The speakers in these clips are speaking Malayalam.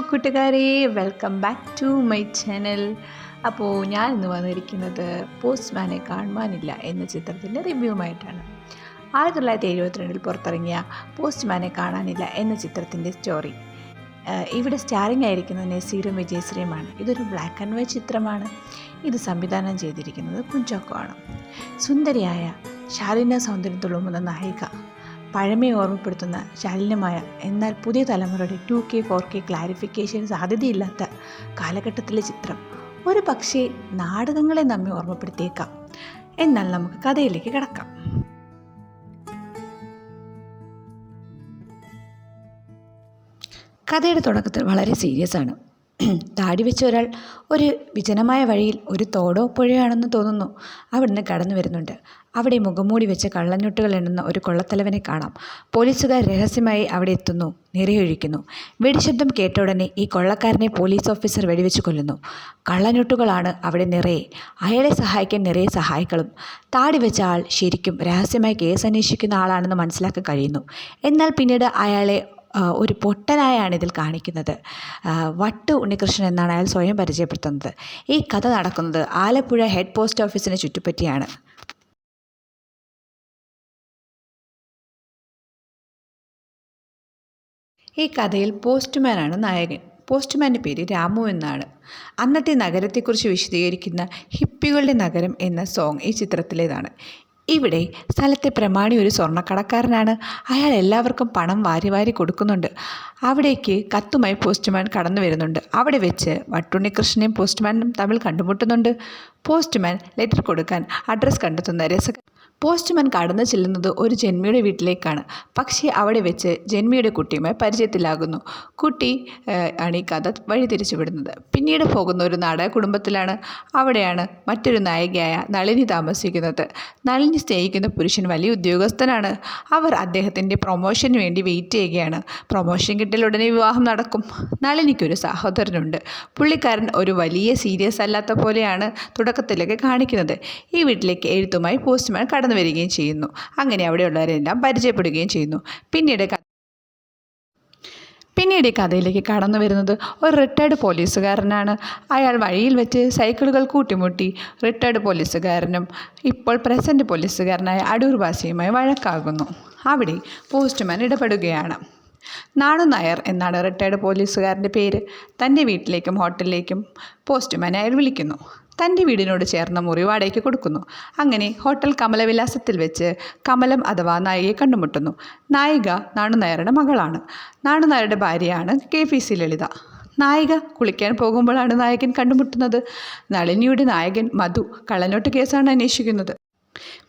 കൂട്ടുകാരെ welcome back to my channel അപ്പോൾ ഞാൻ ഇന്ന് വന്നിരിക്കുന്നത് പോസ്റ്റ്മാനെ കാണുവാനില്ല എന്ന ചിത്രത്തിന്റെ റിവ്യൂവുമായിട്ടാണ് ആയിരത്തി തൊള്ളായിരത്തി എഴുപത്തിരണ്ടിൽ പുറത്തിറങ്ങിയ പോസ്റ്റ്മാനെ കാണാനില്ല എന്ന ചിത്രത്തിന്റെ സ്റ്റോറി ഇവിടെ സ്റ്റാറിംഗ് ആയിരിക്കുന്നത് നസീറും വിജയശ്രീയുമാണ്. ഇതൊരു ബ്ലാക്ക് ആൻഡ് വൈറ്റ് ചിത്രമാണ്. ഇത് സംവിധാനം ചെയ്തിരിക്കുന്നത് കുഞ്ചാക്കോ ആണ്. സുന്ദരിയായ ശാലിന സൗന്ദര്യം നായിക. പഴമയെ ഓർമ്മപ്പെടുത്തുന്ന ശാലീനമായ എന്നാൽ പുതിയ തലമുറയുടെ two K four K clarification സാധ്യതയില്ലാത്ത കാലഘട്ടത്തിലെ ചിത്രം ഒരു പക്ഷേ നാടകങ്ങളെ നമ്മെ ഓർമ്മപ്പെടുത്തിയേക്കാം. എന്നാൽ നമുക്ക് കഥയിലേക്ക് കിടക്കാം. കഥയുടെ തുടക്കത്തിൽ വളരെ സീരിയസ് ആണ്. താടി വെച്ച ഒരാൾ ഒരു വിജനമായ വഴിയിൽ ഒരു തോടോ പുഴയോ ആണെന്ന് തോന്നുന്നു. അവിടുന്ന് കടന്നു വരുന്നുണ്ട്. അവിടെ മുഖംമൂടി വെച്ച് കള്ളഞ്ഞൊട്ടുകൾ എണ്ണുന്ന ഒരു കൊള്ളത്തലവനെ കാണാം. പോലീസുകാർ രഹസ്യമായി അവിടെ എത്തുന്നു. നിറയൊഴിക്കുന്നു. വെടിശബ്ദം കേട്ട ഉടനെ ഈ കൊള്ളക്കാരനെ പോലീസ് ഓഫീസർ വെടിവെച്ച് കൊല്ലുന്നു. കള്ളഞ്ഞൊട്ടുകളാണ് അവിടെ നിറയെ. അയാളെ സഹായിക്കാൻ നിറയെ സഹായികളും. താടി വെച്ച ആൾ ശരിക്കും രഹസ്യമായി കേസ് അന്വേഷിക്കുന്ന ആളാണെന്ന് മനസ്സിലാക്കാൻ കഴിയുന്നു. എന്നാൽ പിന്നീട് അയാളെ ഒരു പൊട്ടനായാണ് ഇതിൽ കാണിക്കുന്നത്. വട്ട് ഉണ്ണികൃഷ്ണൻ എന്നാണ് അയാൾ സ്വയം പരിചയപ്പെടുത്തുന്നത്. ഈ കഥ നടക്കുന്നത് ആലപ്പുഴ ഹെഡ് പോസ്റ്റ് ഓഫീസിനെ ചുറ്റിപ്പറ്റിയാണ് ഈ കഥയിൽ പോസ്റ്റ്മാനാണ് നായകൻ. പോസ്റ്റ്മാന്റെ പേര് രാമു എന്നാണ്. അന്നത്തെ നഗരത്തെക്കുറിച്ച് വിശദീകരിക്കുന്ന ഹിപ്പികളുടെ നഗരം എന്ന സോങ് ഈ ചിത്രത്തിലേതാണ്. ഇവിടെ സ്ഥലത്തെ പ്രമാണി ഒരു സ്വർണക്കടക്കാരനാണ്. അയാൾ എല്ലാവർക്കും പണം വാരി വാരി കൊടുക്കുന്നുണ്ട്. അവിടേക്ക് കത്തുമായി പോസ്റ്റ്മാൻ കടന്നു വരുന്നുണ്ട്. അവിടെ വെച്ച് വട്ടുണ്ണികൃഷ്ണനെയും പോസ്റ്റ്മാനും തമ്മിൽ കണ്ടുമുട്ടുന്നുണ്ട്. പോസ്റ്റ്മാൻ ലെറ്റർ കൊടുക്കാൻ അഡ്രസ്സ് കണ്ടെത്തുന്ന രസ പോസ്റ്റ്മാൻ കടന്നു ചെല്ലുന്നത് ഒരു ജന്മിയുടെ വീട്ടിലേക്കാണ്. പക്ഷേ അവിടെ വെച്ച് ജന്മിയുടെ കുട്ടിയുമായി പരിചയത്തിലാകുന്നു. കുട്ടി ആണ് ഈ കഥ വഴി തിരിച്ചുവിടുന്നത്. പിന്നീട് പോകുന്ന ഒരു നാടക കുടുംബത്തിലാണ് അവിടെയാണ് മറ്റൊരു നായികയായ നളിനി താമസിക്കുന്നത്. നളിനി സ്നേഹിക്കുന്ന പുരുഷൻ വലിയ ഉദ്യോഗസ്ഥനാണ്. അവർ അദ്ദേഹത്തിന്റെ പ്രൊമോഷന് വേണ്ടി വെയിറ്റ് ചെയ്യുകയാണ്. പ്രൊമോഷൻ കിട്ടിയാൽ ഉടനെ വിവാഹം നടക്കും. നളിനിക്കൊരു സഹോദരനുണ്ട്. പുള്ളിക്കാരൻ ഒരു വലിയ സീരിയസ് അല്ലാത്ത പോലെയാണ് തുടക്കത്തിലൊക്കെ കാണിക്കുന്നത്. ഈ വീട്ടിലേക്ക് എഴുത്തുമായി പോസ്റ്റ്മാൻ കടന്നു വരികയും ചെയ്യുന്നു. അങ്ങനെ അവിടെയുള്ളവരെല്ലാം പരിചയപ്പെടുകയും ചെയ്യുന്നു. പിന്നീട് പിന്നീട് ഈ കഥയിലേക്ക് കടന്നു വരുന്നത് ഒരു റിട്ടയർഡ് പോലീസുകാരനാണ്. അയാൾ വഴിയിൽ വെച്ച് സൈക്കിളുകൾ കൂട്ടിമുട്ടി റിട്ടയർഡ് പോലീസുകാരനും ഇപ്പോൾ പ്രസന്റ് പോലീസുകാരനായ അടൂർ ബാസിയുമായി വഴക്കാകുന്നു. അവിടെ പോസ്റ്റ്മാൻ ഇടപെടുകയാണ്. നാണു നായർ എന്നാണ് റിട്ടയർഡ് പോലീസുകാരന്റെ പേര്. തന്റെ വീട്ടിലേക്കും ഹോട്ടലിലേക്കും പോസ്റ്റ്മാൻ അയാൾ വിളിക്കുന്നു. തന്റെ വീടിനോട് ചേർന്ന മുറി വാടകയ്ക്ക് കൊടുക്കുന്നു. അങ്ങനെ ഹോട്ടൽ കമലവിലാസത്തിൽ വെച്ച് കമലം അഥവാ നായികയെ കണ്ടുമുട്ടുന്നു. നായിക നാണുനായരുടെ മകളാണ്. നാണുനായരുടെ ഭാര്യയാണ് കെ പി സി ലളിത. നായിക കുളിക്കാൻ പോകുമ്പോഴാണ് നായകൻ കണ്ടുമുട്ടുന്നത്. നളിനിയുടെ നായകൻ മധു കള്ളനോട്ട് കേസാണ് അന്വേഷിക്കുന്നത്.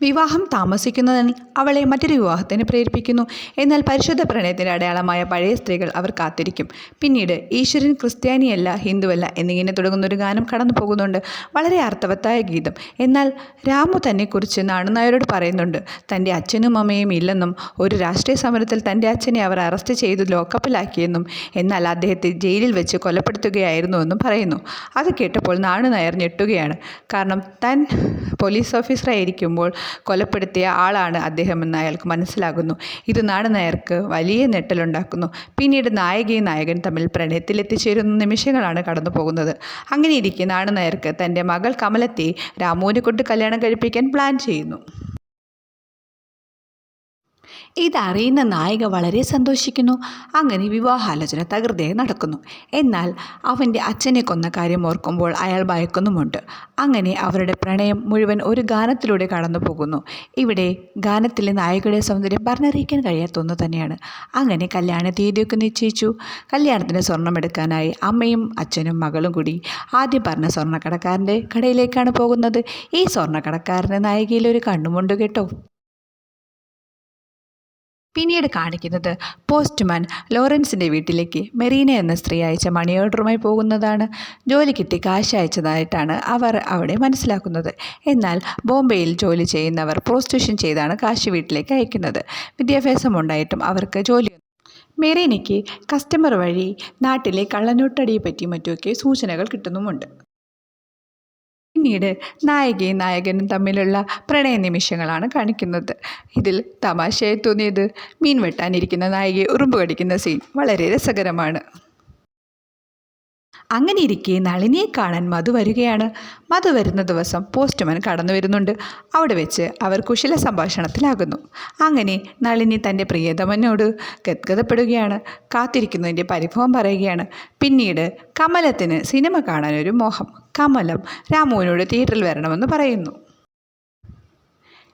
വിവാഹം താമസിക്കുന്നതിൽ അവളെ മറ്റൊരു വിവാഹത്തിന് പ്രേരിപ്പിക്കുന്നു. എന്നാൽ പരിശുദ്ധ പ്രണയത്തിന്റെ അടയാളമായ പഴയ സ്ത്രീകൾ അവർ കാത്തിരിക്കും. പിന്നീട് ഈശ്വരൻ ക്രിസ്ത്യാനിയല്ല ഹിന്ദുവല്ല എന്നിങ്ങനെ തുടങ്ങുന്ന ഒരു ഗാനം കടന്നു പോകുന്നുണ്ട്. വളരെ അർത്ഥവത്തായ ഗീതം. എന്നാൽ രാമു തന്നെക്കുറിച്ച് നാണുനായരോട് പറയുന്നുണ്ട്. തന്റെ അച്ഛനും അമ്മയും ഇല്ലെന്നും ഒരു രാഷ്ട്രീയ സമരത്തിൽ തന്റെ അച്ഛനെ അവർ അറസ്റ്റ് ചെയ്ത് ലോക്കപ്പിലാക്കിയെന്നും എന്നാൽ അദ്ദേഹത്തെ ജയിലിൽ വെച്ച് കൊലപ്പെടുത്തുകയായിരുന്നുവെന്നും പറയുന്നു. അത് കേട്ടപ്പോൾ നാണുനായർ ഞെട്ടുകയാണ്. കാരണം താൻ പോലീസ് ഓഫീസറായിരിക്കുമ്പോൾ കൊലപ്പെടുത്തിയ ആളാണ് അദ്ദേഹമെന്ന് അയാൾക്ക് മനസ്സിലാകുന്നു. ഇത് നാടനായർക്ക് വലിയ ഞെട്ടലുണ്ടാക്കുന്നു. പിന്നീട് നായികയും നായകൻ തമ്മിൽ പ്രണയത്തിലെത്തിച്ചേരുന്ന നിമിഷങ്ങളാണ് കടന്നു പോകുന്നത് അങ്ങനെയിരിക്കെ നാടനായർക്ക് തന്റെ മകൾ കമലത്തെ രാമുവിനെ കൊണ്ട് കല്യാണം കഴിപ്പിക്കാൻ പ്ലാൻ ചെയ്യുന്നു. ഇതറിയുന്ന നായിക വളരെ സന്തോഷിക്കുന്നു. അങ്ങനെ വിവാഹാലോചന തകൃതയായി നടക്കുന്നു. എന്നാൽ അവന്റെ അച്ഛനെ കൊന്ന കാര്യം ഓർക്കുമ്പോൾ അയാൾ ഭയക്കുന്നുമുണ്ട്. അങ്ങനെ അവരുടെ പ്രണയം മുഴുവൻ ഒരു ഗാനത്തിലൂടെ കടന്നു പോകുന്നു. ഇവിടെ ഗാനത്തിലെ നായികയുടെ സൗന്ദര്യം പറഞ്ഞറിയിക്കാൻ കഴിയാത്ത ഒന്ന് തന്നെയാണ്. അങ്ങനെ കല്യാണ തീയതിയൊക്കെ നിശ്ചയിച്ചു. കല്യാണത്തിന് സ്വർണമെടുക്കാനായി അമ്മയും അച്ഛനും മകളും കൂടി ആദ്യം പറഞ്ഞ സ്വർണക്കടക്കാരന്റെ കടയിലേക്കാണ് പോകുന്നത്. ഈ സ്വർണക്കടക്കാരന്റെ നായികയിൽ ഒരു കണ്ണുമുണ്ട് കേട്ടോ. പിന്നീട് കാണിക്കുന്നത് പോസ്റ്റ്മാൻ ലോറൻസിന്റെ വീട്ടിലേക്ക് മെറീന എന്ന സ്ത്രീ അയച്ച മണി ഓർഡറുമായി പോകുന്നതാണ്. ജോലി കിട്ടി കാശ് അയച്ചതായിട്ടാണ് അവർ അവിടെ മനസ്സിലാക്കുന്നത്. എന്നാൽ ബോംബെയിൽ ജോലി ചെയ്യുന്നവർ പ്രോസ്റ്റിറ്റ്യൂഷൻ ചെയ്താണ് കാശ് വീട്ടിലേക്ക് അയക്കുന്നത്. വിദ്യാഭ്യാസം ഉണ്ടായിട്ടും അവർക്ക് ജോലി മെറീനയ്ക്ക് കസ്റ്റമർ വഴി നാട്ടിലെ കള്ളനോട്ടടിയെ പറ്റി മറ്റുമൊക്കെ സൂചനകൾ കിട്ടുന്നുമുണ്ട്. പിന്നീട് നായികയും നായകനും തമ്മിലുള്ള പ്രണയ നിമിഷങ്ങളാണ് കാണിക്കുന്നത്. ഇതിൽ തമാശയായി തോന്നിയത് മീൻ വെട്ടാനിരിക്കുന്ന നായികയെ ഉറുമ്പ് കടിക്കുന്ന സീൻ വളരെ രസകരമാണ്. അങ്ങനെ ഇരിക്കെ നളിനിയെ കാണാൻ മധു വരികയാണ്. മധു വരുന്ന ദിവസം പോസ്റ്റ്മാൻ കടന്നു വരുന്നുണ്ട്. അവിടെ വെച്ച് അവർ കുശല സംഭാഷണത്തിലാകുന്നു. അങ്ങനെ നളിനി തന്റെ പ്രിയതമനോട് ഗദ്ഗതപ്പെടുകയാണ് കാത്തിരിക്കുന്നതിന്റെ പരിഭവം പറയുകയാണ്. പിന്നീട് കമലത്തിന് സിനിമ കാണാനൊരു മോഹം. കമലം രാമുവിനോട് തിയേറ്ററിൽ വരണമെന്ന് പറയുന്നു.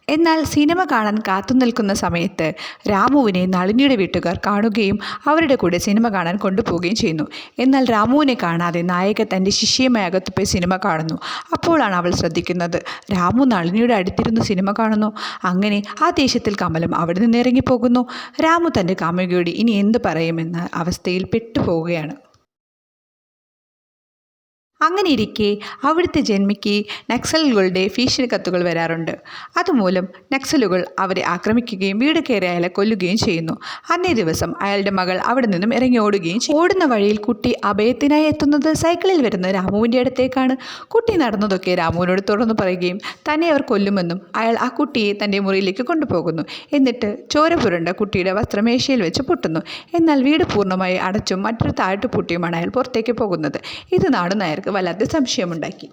എന്നാൽ സിനിമ കാണാൻ കാത്തു നിൽക്കുന്ന സമയത്ത് രാമുവിനെ നളിനിയുടെ വീട്ടുകാർ കാണുകയും അവരുടെ കൂടെ സിനിമ കാണാൻ കൊണ്ടുപോവുകയും ചെയ്യുന്നു. എന്നാൽ രാമുവിനെ കാണാതെ നായക തന്റെ ശിഷ്യയുമായി അകത്ത് പോയി സിനിമ കാണുന്നു. അപ്പോഴാണ് അവൾ ശ്രദ്ധിക്കുന്നത്. രാമു നളിനിയുടെ അടുത്തിരുന്ന് സിനിമ കാണുന്നു. അങ്ങനെ ആ ദേഷ്യത്തിൽ കമലം അവിടെ നിന്ന് ഇറങ്ങിപ്പോകുന്നു. രാമു തന്റെ കാമുകിയോട് ഇനി എന്ത് പറയുമെന്ന അവസ്ഥയിൽ പെട്ടുപോവുകയാണ്. അങ്ങനെ ഇരിക്കെ അവിടുത്തെ ജന്മിക്ക് നക്സലുകളുടെ ഭീഷണി കത്തുകൾ വരാറുണ്ട്. അതുമൂലം നക്സലുകൾ അവരെ ആക്രമിക്കുകയും വീട് കയറി അയാളെ കൊല്ലുകയും ചെയ്യുന്നു. അന്നേ ദിവസം അയാളുടെ മകൾ അവിടെ നിന്നും ഇറങ്ങി ഓടുകയും ഓടുന്ന വഴിയിൽ കുട്ടി അഭയത്തിനായി എത്തുന്നത് സൈക്കിളിൽ വരുന്ന രാമുവിന്റെ അടുത്തേക്കാണ്. കുട്ടി നടന്നതൊക്കെ രാമുവിനോട് തുറന്നു പറയുകയും തന്നെ അവർ കൊല്ലുമെന്നും അയാൾ ആ കുട്ടിയെ തന്റെ മുറിയിലേക്ക് കൊണ്ടുപോകുന്നു. എന്നിട്ട് ചോര പുരണ്ട കുട്ടിയുടെ വസ്ത്രമേശയിൽ വെച്ച് പൊട്ടുന്നു. എന്നാൽ വീട് പൂർണമായി അടച്ചും മറ്റൊരു താഴ്ത്തു പൂട്ടിയുമാണ് അയാൾ പുറത്തേക്ക് പോകുന്നത്. ഇത് നാട് വല്ലാത്ത സംശയമുണ്ടാക്കി.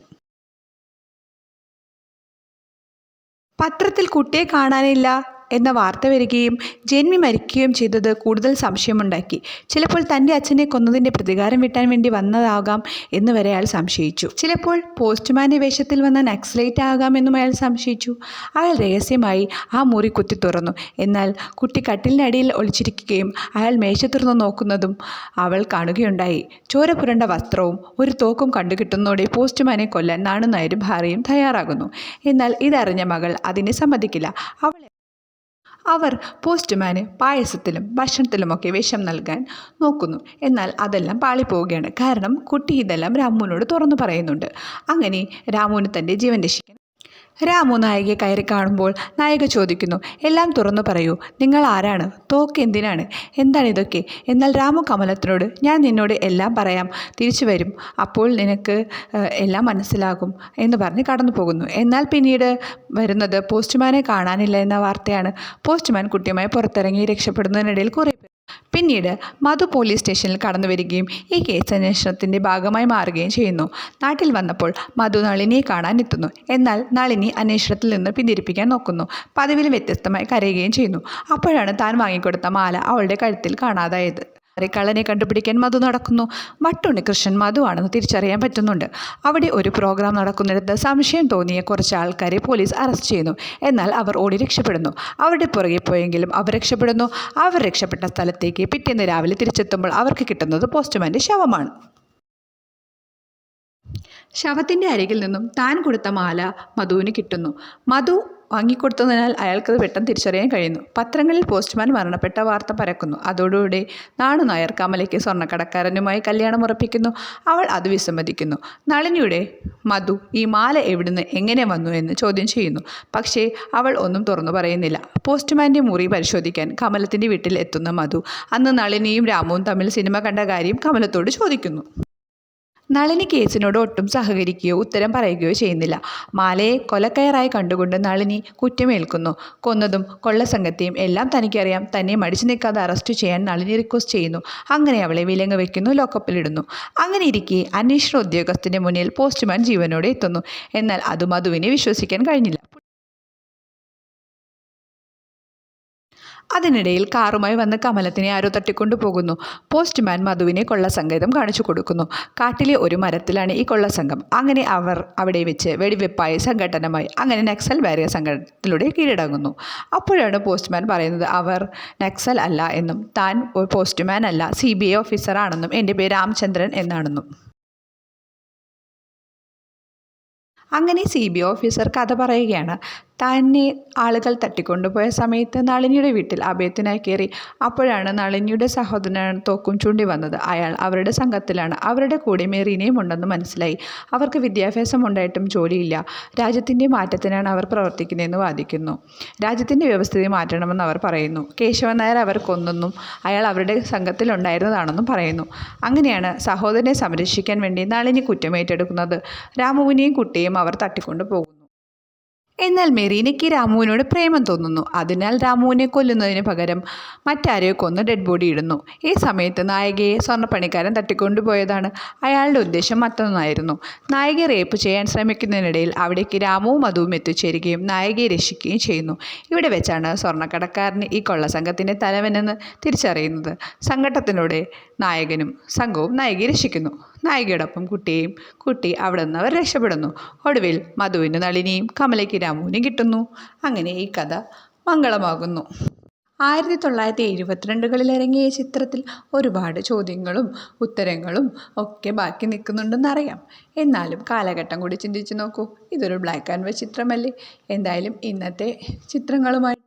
പത്രത്തിൽ കുട്ടിയെ കാണാനില്ല. എന്ന വാർത്ത വരികയും ജന്മി മരിക്കുകയും ചെയ്തത് കൂടുതൽ സംശയമുണ്ടാക്കി. ചിലപ്പോൾ തന്റെ അച്ഛനെ കൊന്നതിന്റെ പ്രതികാരം വീട്ടാൻ വേണ്ടി വന്നതാകാം എന്ന് വരെ അയാൾ സംശയിച്ചു. ചിലപ്പോൾ പോസ്റ്റ്മാന്റെ വേഷത്തിൽ വന്ന നക്സലൈറ്റ് ആകാമെന്നും അയാൾ സംശയിച്ചു. അയാൾ രഹസ്യമായി ആ മുറി കുത്തി തുറന്നു. എന്നാൽ കുട്ടി കട്ടിലിനടിയിൽ ഒളിച്ചിരിക്കുകയും അയാൾ മേശ തുറന്നു നോക്കുന്നതും അവൾ കാണുകയുണ്ടായി. ചോര പുരണ്ട വസ്ത്രവും ഒരു തോക്കും കണ്ടുകിട്ടുന്നതോടെ പോസ്റ്റ്മാനെ കൊല്ലാൻ നാണുനായരും ഭാര്യയും തയ്യാറാകുന്നു. എന്നാൽ ഇതറിഞ്ഞ മകൾ അതിനെ സമ്മതിക്കില്ല. അവൾ അവർ പോസ്റ്റ്മാന് പായസത്തിലും ഭക്ഷണത്തിലുമൊക്കെ വിഷം നൽകാൻ നോക്കുന്നു. എന്നാൽ അതെല്ലാം പാളിപ്പോവുകയാണ്. കാരണം കുട്ടി ഇതെല്ലാം രാമുവിനോട് തുറന്നു പറയുന്നുണ്ട്. അങ്ങനെ രാമുവിന് തന്റെ ജീവൻ രക്ഷിക്കാൻ രാമു നായികയെ കയറി കാണുമ്പോൾ നായിക ചോദിക്കുന്നു എല്ലാം തുറന്നു പറയൂ. നിങ്ങൾ ആരാണ്? തോക്ക് എന്തിനാണ്? എന്താണ് ഇതൊക്കെ? എന്നാൽ രാമു കമലത്തിനോട് ഞാൻ നിന്നോട് എല്ലാം പറയാം. തിരിച്ചു വരും. അപ്പോൾ നിനക്ക് എല്ലാം മനസ്സിലാകും എന്ന് പറഞ്ഞ് കടന്നു പോകുന്നു. എന്നാൽ പിന്നീട് വരുന്നത് പോസ്റ്റ്മാനെ കാണാനില്ല എന്ന വാർത്തയാണ്. പോസ്റ്റ്മാൻ കുട്ടിയുമായി പുറത്തിറങ്ങി രക്ഷപ്പെടുന്നതിനിടയിൽ കുറേ പിന്നീട് മധു പോലീസ് സ്റ്റേഷനിൽ കടന്നു വരികയും ഈ കേസ് അന്വേഷണത്തിന്റെ ഭാഗമായി മാറുകയും ചെയ്യുന്നു. നാട്ടിൽ വന്നപ്പോൾ മധു നളിനിയെ കാണാൻ എത്തുന്നു. എന്നാൽ നളിനി അന്വേഷണത്തിൽ നിന്ന് പിന്തിരിപ്പിക്കാൻ നോക്കുന്നു. പതിവിൽ വ്യത്യസ്തമായി കരയുകയും ചെയ്യുന്നു. അപ്പോഴാണ് താൻ വാങ്ങിക്കൊടുത്ത മാല അവളുടെ കഴുത്തിൽ കാണാതായത്. കള്ളനെ കണ്ടുപിടിക്കാൻ മധു നടക്കുന്നു. മട്ടുണ്ണി കൃഷ്ണൻ മധുവാണെന്ന് തിരിച്ചറിയാൻ പറ്റുന്നുണ്ട്. അവിടെ ഒരു പ്രോഗ്രാം നടക്കുന്നിടത്ത് സംശയം തോന്നിയ കുറച്ച് ആൾക്കാരെ പോലീസ് അറസ്റ്റ് ചെയ്യുന്നു. എന്നാൽ അവർ ഓടി രക്ഷപ്പെടുന്നു. അവരുടെ പുറകെ പോയെങ്കിലും അവർ രക്ഷപ്പെടുന്നു. അവർ രക്ഷപ്പെട്ട സ്ഥലത്തേക്ക് പിറ്റേന്ന് രാവിലെ തിരിച്ചെത്തുമ്പോൾ അവർക്ക് കിട്ടുന്നത് പോസ്റ്റ്മാന്റെ ശവമാണ്. ശവത്തിന്റെ അരികിൽ നിന്നും താൻ കൊടുത്ത മാല മധുവിന് കിട്ടുന്നു. മധു വാങ്ങിക്കൊടുത്തതിനാൽ അയാൾക്കത് പെട്ടെന്ന് തിരിച്ചറിയാൻ കഴിയുന്നു. പത്രങ്ങളിൽ പോസ്റ്റ്മാൻ മരണപ്പെട്ട വാർത്ത പരക്കുന്നു. അതോടുകൂടി നാണു നായർ കമലയ്ക്ക് സ്വർണക്കടക്കാരനുമായി കല്യാണം ഉറപ്പിക്കുന്നു. അവൾ അത് വിസമ്മതിക്കുന്നു. നളിനിയുടെ മധു ഈ മാല എവിടുന്ന് എങ്ങനെ വന്നു? എന്ന് ചോദ്യം ചെയ്യുന്നു. പക്ഷേ അവൾ ഒന്നും തുറന്നു പറയുന്നില്ല. പോസ്റ്റ്മാന്റെ മുറി പരിശോധിക്കാൻ കമലത്തിന്റെ വീട്ടിൽ എത്തുന്ന മധു അന്ന് നളിനിയും രാമുവും തമ്മിൽ സിനിമ കണ്ട കാര്യം കമലത്തോട് ചോദിക്കുന്നു. നളിനി കേസിനോട് ഒട്ടും സഹകരിക്കുകയോ ഉത്തരം പറയുകയോ ചെയ്യുന്നില്ല. മാലയെ കൊലക്കയറായി കണ്ടുകൊണ്ട് നളിനി കുറ്റമേൽക്കുന്നു. കൊന്നതും കൊള്ളസംഘത്തെയും എല്ലാം തനിക്കറിയാം. തന്നെ മടിച്ചു നിൽക്കാതെ അറസ്റ്റ് ചെയ്യാൻ നളിനി റിക്വസ്റ്റ് ചെയ്യുന്നു. അങ്ങനെ അവളെ വിലങ്ങ് വെക്കുന്നു ലോക്കപ്പിലിടുന്നു. അങ്ങനെ ഇരിക്കെ അന്വേഷണ ഉദ്യോഗസ്ഥന്റെ മുന്നിൽ പോസ്റ്റ്മാൻ ജീവനോടെ എത്തുന്നു. എന്നാൽ അത് മധുവിനെ വിശ്വസിക്കാൻ കഴിഞ്ഞില്ല. അതിനിടയിൽ കാറുമായി വന്ന കമലത്തിനെ ആരോ തട്ടിക്കൊണ്ടു പോകുന്നു. പോസ്റ്റ്മാൻ മധുവിനെ കൊള്ളസംഗീതം കാണിച്ചു കൊടുക്കുന്നു. കാട്ടിലെ ഒരു മരത്തിലാണ് ഈ കൊള്ളസംഘം. അങ്ങനെ അവർ അവിടെ വെച്ച് വെടിവെപ്പായി സംഘടനമായി അങ്ങനെ നക്സൽ വാരിയ സംഘടനത്തിലൂടെ കീഴടങ്ങുന്നു. അപ്പോഴാണ് പോസ്റ്റ്മാൻ പറയുന്നത് അവർ നക്സൽ അല്ല എന്നും താൻ പോസ്റ്റ്മാൻ അല്ല സി ബി ഐ ഓഫീസറാണെന്നും എന്റെ പേര് രാമചന്ദ്രൻ എന്നാണെന്നും. അങ്ങനെ സി ബി ഓഫീസർ കഥ പറയുകയാണ്. തന്നെ ആളുകൾ തട്ടിക്കൊണ്ടുപോയ സമയത്ത് നളിനിയുടെ വീട്ടിൽ അഭയത്തിനായി കയറി അപ്പോഴാണ് നളിനിയുടെ സഹോദരനാണ് തോക്കും ചൂണ്ടി വന്നത്. അയാൾ അവരുടെ സംഘത്തിലാണ്. അവരുടെ കൂടെ മെറീനയും ഉണ്ടെന്ന് മനസ്സിലായി. അവർക്ക് വിദ്യാഭ്യാസം ഉണ്ടായിട്ടും ജോലിയില്ല. രാജ്യത്തിന്റെ മാറ്റത്തിനാണ് അവർ പ്രവർത്തിക്കുന്നതെന്ന് വാദിക്കുന്നു. രാജ്യത്തിന്റെ വ്യവസ്ഥിതി മാറ്റണമെന്ന് അവർ പറയുന്നു. കേശവൻ നായർ അവർ കൊന്നെന്നും അയാൾ അവരുടെ സംഘത്തിലുണ്ടായിരുന്നതാണെന്നും പറയുന്നു. അങ്ങനെയാണ് സഹോദരനെ സംരക്ഷിക്കാൻ വേണ്ടി നളിനി കുറ്റമേറ്റെടുക്കുന്നത് രാമുവിനെയും കുട്ടിയെയും അവർ തട്ടിക്കൊണ്ടു പോകുന്നു എന്നാൽ മെറീനയ്ക്ക് രാമുവിനോട് പ്രേമം തോന്നുന്നു. അതിനാൽ രാമുവിനെ കൊല്ലുന്നതിന് പകരം മറ്റാരെയോ കൊന്ന് ഡെഡ് ബോഡി ഇടുന്നു. ഈ സമയത്ത് നായികയെ സ്വർണപ്പണിക്കാരൻ തട്ടിക്കൊണ്ടുപോയതാണ് അയാളുടെ ഉദ്ദേശം മറ്റൊന്നായിരുന്നു. നായികയെ റേപ്പ് ചെയ്യാൻ ശ്രമിക്കുന്നതിനിടയിൽ അവിടേക്ക് രാമുവും മധുവും എത്തിച്ചേരുകയും നായികയെ രക്ഷിക്കുകയും ചെയ്യുന്നു. ഇവിടെ വെച്ചാണ് സ്വർണക്കടക്കാരന് ഈ കൊള്ളസംഘത്തിന്റെ തലവനെന്ന് തിരിച്ചറിയുന്നത്. സംഘട്ടത്തിലൂടെ നായകനും സംഘവും നായികയെ രക്ഷിക്കുന്നു. നായികയോടൊപ്പം കുട്ടിയെയും കുട്ടി അവിടെ നിന്ന് അവർ രക്ഷപ്പെടുന്നു. ഒടുവിൽ മധുവിന് നളിനിയും കമലയ്ക്ക് രാമുവിനും കിട്ടുന്നു. അങ്ങനെ ഈ കഥ മംഗളമാകുന്നു. ആയിരത്തി തൊള്ളായിരത്തി എഴുപത്തിരണ്ടുകളിൽ ഇറങ്ങിയ ചിത്രത്തിൽ ഒരുപാട് ചോദ്യങ്ങളും ഉത്തരങ്ങളും ഒക്കെ ബാക്കി നിൽക്കുന്നുണ്ടെന്നറിയാം എന്നാലും കാലഘട്ടം കൂടി ചിന്തിച്ച് നോക്കൂ. ഇതൊരു ബ്ലാക്ക് ആൻഡ് വൈറ്റ് ചിത്രമല്ലേ? എന്തായാലും ഇന്നത്തെ ചിത്രങ്ങളുമായി